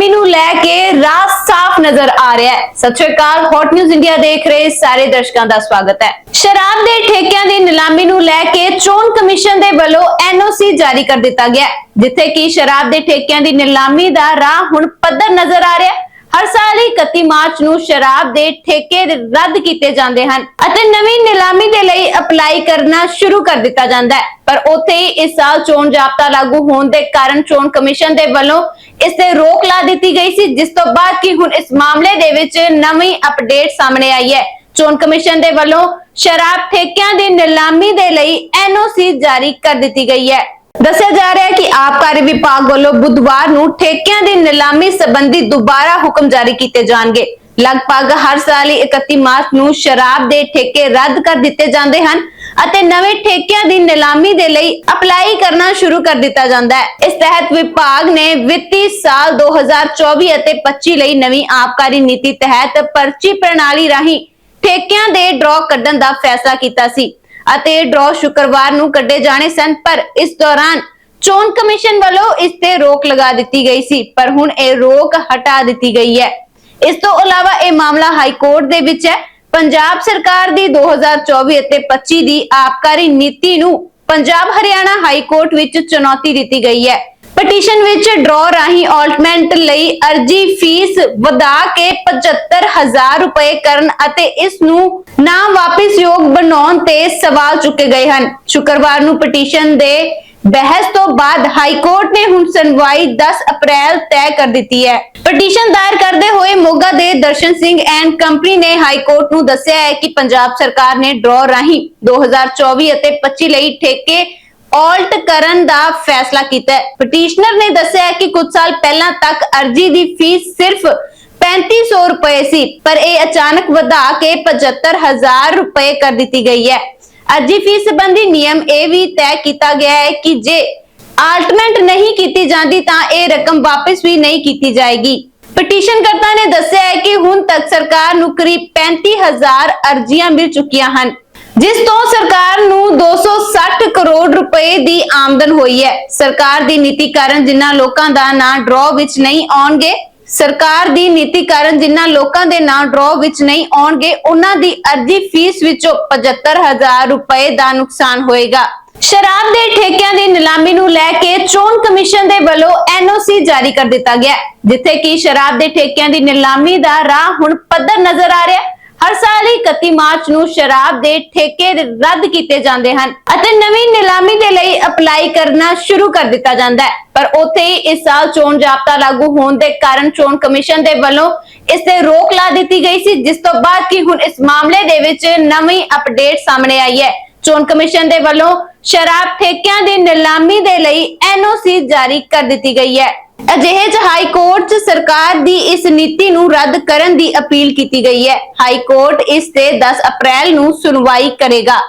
ਨਿਲਾਮੀ ਨੂੰ ਲੈ ਕੇ ਰਾਹ ਸਾਫ਼ ਨਜ਼ਰ ਆ ਰਿਹਾ ਹੈ। Sat Shri Akal Hot News India ਦੇਖ ਰਹੇ ਸਾਰੇ ਦਰਸ਼ਕਾਂ ਦਾ ਸਵਾਗਤ ਹੈ। ਸ਼ਰਾਬ ਦੇ ਠੇਕਿਆਂ ਦੀ ਨਿਲਾਮੀ ਨੂੰ ਲੈ ਕੇ ਚੋਣ ਕਮਿਸ਼ਨ ਦੇ ਵੱਲੋਂ ਐਨਓਸੀ ਜਾਰੀ ਕਰ ਦਿੱਤਾ ਗਿਆ ਜਿੱਥੇ ਕਿ ਸ਼ਰਾਬ ਦੇ ਠੇਕਿਆਂ ਦੀ ਨਿਲਾਮੀ ਦਾ ਰਾਹ ਹੁਣ ਪੱਧਰ ਨਜ਼ਰ ਆ ਰਿਹਾ ਹੈ। ਹਰ ਸਾਲ 31 ਮਾਰਚ ਨੂੰ ਸ਼ਰਾਬ ਦੇ ਠੇਕੇ ਰੱਦ ਕੀਤੇ ਜਾਂਦੇ ਹਨ ਅਤੇ ਨਵੀਂ ਨਿਲਾਮੀ ਦੇ ਲਈ ਅਪਲਾਈ ਕਰਨਾ ਸ਼ੁਰੂ ਕਰ ਦਿੱਤਾ ਜਾਂਦਾ ਹੈ। ਪਰ ਉੱਥੇ ਹੀ ਇਸ ਸਾਲ ਚੋਣ ਜਾਬਤਾ ਲਾਗੂ ਹੋਣ ਦੇ ਕਾਰਨ ਚੋਣ ਕਮਿਸ਼ਨ ਦੇ ਵੱਲੋਂ ਇਸ ਤੇ ਰੋਕ ਲਾ ਦਿੱਤੀ ਗਈ ਸੀ, ਜਿਸ ਤੋਂ ਬਾਅਦ ਕਿ ਹੁਣ ਇਸ ਮਾਮਲੇ ਦੇ ਵਿੱਚ ਨਵੀਂ ਅਪਡੇਟ ਸਾਹਮਣੇ ਆਈ ਹੈ। ਚੋਣ ਕਮਿਸ਼ਨ ਦੇ ਵੱਲੋਂ ਸ਼ਰਾਬ ਠੇਕਿਆਂ ਦੀ ਨਿਲਾਮੀ ਦੇ ਲਈ ਐਨਓਸੀ ਜਾਰੀ ਕਰ ਦਿੱਤੀ ਗਈ ਹੈ। ਦੱਸਿਆ ਜਾ ਰਿਹਾ ਹੈ ਕਿ ਆਬਕਾਰੀ ਵਿਭਾਗ ਵੱਲੋਂ ਬੁੱਧਵਾਰ ਨੂੰ ਠੇਕਿਆਂ ਦੀ ਨਿਲਾਮੀ ਸੰਬੰਧੀ ਦੁਬਾਰਾ ਹੁਕਮ ਜਾਰੀ ਕੀਤੇ ਜਾਣਗੇ। ਲਗਭਗ ਹਰ ਸਾਲ ਹੀ 31 ਮਾਰਚ ਨੂੰ ਸ਼ਰਾਬ ਦੇ ਠੇਕੇ ਰੱਦ ਕਰ ਦਿੱਤੇ ਜਾਂਦੇ ਹਨ ਅਤੇ ਨਵੇਂ ਠੇਕਿਆਂ ਦੀ ਨਿਲਾਮੀ ਦੇ ਲਈ ਅਪਲਾਈ ਕਰਨਾ ਸ਼ੁਰੂ ਕਰ ਦਿੱਤਾ ਜਾਂਦਾ ਹੈ। ਇਸ ਤਹਿਤ ਵਿਭਾਗ ਨੇ ਵਿੱਤੀ ਸਾਲ 2024 ਅਤੇ 25 ਲਈ ਨਵੀਂ ਆਬਕਾਰੀ ਨੀਤੀ ਤਹਿਤ ਪਰਚੀ ਪ੍ਰਣਾਲੀ ਰਾਹੀਂ ਠੇਕਿਆਂ ਦੇ ਡਰਾ ਕੱਢਣ ਦਾ ਫੈਸਲਾ ਕੀਤਾ ਸੀ। ਅਤੇ ਡਰਾਅ ਸ਼ੁੱਕਰਵਾਰ ਨੂੰ ਕੱਢੇ ਜਾਣੇ ਸਨ, ਪਰ ਇਸ ਦੌਰਾਨ ਚੋਣ ਕਮਿਸ਼ਨ ਵੱਲੋਂ ਇਸ ਤੇ ਰੋਕ ਲਗਾ ਦਿੱਤੀ ਗਈ ਸੀ, ਪਰ ਹੁਣ ਇਹ ਰੋਕ ਹਟਾ ਦਿੱਤੀ ਗਈ ਹੈ। ਇਸ ਤੋਂ ਇਲਾਵਾ ਇਹ ਮਾਮਲਾ ਹਾਈ ਕੋਰਟ ਦੇ ਵਿੱਚ ਹੈ। ਪੰਜਾਬ ਸਰਕਾਰ ਦੀ 2024 ਅਤੇ 25 ਦੀ ਆਬਕਾਰੀ ਨੀਤੀ ਨੂੰ ਪੰਜਾਬ ਹਰਿਆਣਾ ਹਾਈ ਕੋਰਟ ਵਿੱਚ ਚੁਣੌਤੀ ਦਿੱਤੀ ਗਈ ਹੈ। ਪਟੀਸ਼ਨ ਵਿੱਚ ਡਰਾਅ ਰਾਹੀਂ ਆਲਟਮੈਂਟ ਲਈ ਅਰਜੀ ਫੀਸ ਵਧਾ ਕੇ 75000 ਰੁਪਏ ਕਰਨ ਅਤੇ ਇਸ ਨੂੰ ਨਾ ਵਾਪਸ ਯੋਗ ਬਣਾਉਣ ਤੇ ਸਵਾਲ ਚੁੱਕੇ ਗਏ ਹਨ। ਸ਼ੁੱਕਰਵਾਰ ਨੂੰ ਪਟੀਸ਼ਨ ਦੇ ਬਹਿਸ ਤੋਂ ਬਾਅਦ ਹਾਈ ਕੋਰਟ ਨੇ ਹੁਣ ਸੁਣਵਾਈ 10 ਅਪ੍ਰੈਲ ਤੈਅ ਕਰ ਦਿੱਤੀ ਹੈ। ਪਟੀਸ਼ਨ ਦਾਇਰ ਕਰਦੇ ਹੋਏ ਮੋਗਾ ਦੇ ਦਰਸ਼ਨ ਸਿੰਘ ਐਂਡ ਕੰਪਨੀ ਨੇ ਹਾਈ ਕੋਰਟ ਨੂੰ ਦੱਸਿਆ ਹੈ ਕਿ ਪੰਜਾਬ ਸਰਕਾਰ ਨੇ ਡਰਾਅ ਰਾਹੀਂ 2024 ਅਤੇ 25 ਲਈ ਠੇਕੇ ਆਲਟ ਕਰਨ ਦਾ ਫੈਸਲਾ ਕੀਤਾ ਹੈ। ਪਟੀਸ਼ਨਰ ਨੇ ਦੱਸਿਆ ਕਿ ਕੁਝ ਸਾਲ ਪਹਿਲਾਂ ਤੱਕ ਅਰਜੀ ਦੀ ਫੀਸ ਸਿਰਫ 3500 ਰੁਪਏ ਸੀ, ਪਰ ਇਹ ਅਚਾਨਕ ਵਧਾ ਕੇ 75000 ਰੁਪਏ ਕਰ ਦਿੱਤੀ ਗਈ ਹੈ। ਅਰਜੀ ਫੀਸ ਸੰਬੰਧੀ ਨਿਯਮ ਇਹ ਵੀ ਤੈਅ ਕੀਤਾ ਗਿਆ ਹੈ ਕਿ ਜੇ ਆਲਟਮੈਂਟ ਨਹੀਂ ਕੀਤੀ ਜਾਂਦੀ ਤਾਂ ਇਹ ਰਕਮ ਵਾਪਸ ਵੀ ਨਹੀਂ ਕੀਤੀ ਜਾਏਗੀ। ਪਟੀਸ਼ਨ ਕਰਤਾ ਨੇ ਦੱਸਿਆ ਹੈ ਕਿ ਹੁਣ ਤੱਕ ਸਰਕਾਰ ਨੂੰ ਕਰੀਬ 35000 ਅਰਜ਼ੀਆਂ ਮਿਲ ਚੁੱਕੀਆਂ ਹਨ। ਜਿਸ ਤੋਂ ਸਰਕਾਰ ਨੂੰ 260 ਕਰੋੜ ਰੁਪਏ ਦੀ ਆਮਦਨ ਹੋਈ ਹੈ। ਸਰਕਾਰ ਦੀ ਨੀਤੀ ਕਾਰਨ ਜਿਨ੍ਹਾਂ ਲੋਕਾਂ ਦਾ ਨਾਂ ਡਰਾਅ ਵਿੱਚ ਨਹੀਂ ਆਉਣਗੇ, ਸਰਕਾਰ ਦੀ ਨੀਤੀ ਕਾਰਨ ਜਿਨ੍ਹਾਂ ਲੋਕਾਂ ਦੇ ਨਾਂ ਡਰਾਅ ਵਿੱਚ ਨਹੀਂ ਆਉਣਗੇ, ਉਹਨਾਂ ਦੀ ਅਰਜੀ ਫੀਸ ਵਿੱਚੋਂ 75000 ਰੁਪਏ ਦਾ ਨੁਕਸਾਨ ਹੋਏਗਾ। ਸ਼ਰਾਬ ਦੇ ਠੇਕਿਆਂ ਦੀ ਨਿਲਾਮੀ ਨੂੰ ਲੈ ਕੇ ਚੋਣ ਕਮਿਸ਼ਨ ਦੇ ਵੱਲੋਂ ਐਨਓਸੀ ਜਾਰੀ ਕਰ ਦਿੱਤਾ ਗਿਆ ਜਿੱਥੇ ਕਿ ਸ਼ਰਾਬ ਦੇ ਠੇਕਿਆਂ ਦੀ ਨਿਲਾਮੀ ਦਾ ਰਾਹ ਹੁਣ ਪੱਧਰ ਨਜ਼ਰ ਆ ਰਿਹਾ ਹਰ ਸਾਲ ਹੀ 31 ਮਾਰਚ ਨੂੰ ਸ਼ਰਾਬ ਦੇ ਠੇਕੇ ਰੱਦ ਕੀਤੇ ਜਾਂਦੇ ਹਨ ਅਤੇ ਨਵੀਂ ਨਿਲਾਮੀ ਦੇ ਲਈ ਅਪਲਾਈ ਕਰਨਾ ਸ਼ੁਰੂ ਕਰ ਦਿੱਤਾ ਜਾਂਦਾ ਹੈ। ਪਰ ਉੱਥੇ ਹੀ ਇਸ ਸਾਲ ਚੋਣ ਜਾਬਤਾ ਲਾਗੂ ਹੋਣ ਦੇ ਕਾਰਨ ਚੋਣ ਕਮਿਸ਼ਨ ਦੇ ਵੱਲੋਂ ਇਸ ਤੇ ਰੋਕ ਲਾ ਦਿੱਤੀ ਗਈ ਸੀ, ਜਿਸ ਤੋਂ ਬਾਅਦ ਕਿ ਹੁਣ ਇਸ ਮਾਮਲੇ ਦੇ ਵਿੱਚ ਨਵੀਂ ਅਪਡੇਟ ਸਾਹਮਣੇ ਆਈ ਹੈ। ਚੋਣ ਕਮਿਸ਼ਨ ਦੇ ਵੱਲੋਂ ਸ਼ਰਾਬ ਠੇਕਿਆਂ ਦੀ ਨਿਲਾਮੀ ਦੇ ਲਈ ਐਨਓਸੀ ਜਾਰੀ ਕਰ ਦਿੱਤੀ ਗਈ ਹੈ। ਅਜਿਹੇ ਚ ਹਾਈ ਕੋਰਟ ਚ ਸਰਕਾਰ ਦੀ ਇਸ ਨੀਤੀ ਨੂੰ ਰੱਦ ਕਰਨ ਦੀ ਅਪੀਲ ਕੀਤੀ ਗਈ ਹੈ। ਹਾਈ ਕੋਰਟ ਇਸ ਤੇ 10 ਅਪ੍ਰੈਲ ਨੂੰ ਸੁਣਵਾਈ ਕਰੇਗਾ।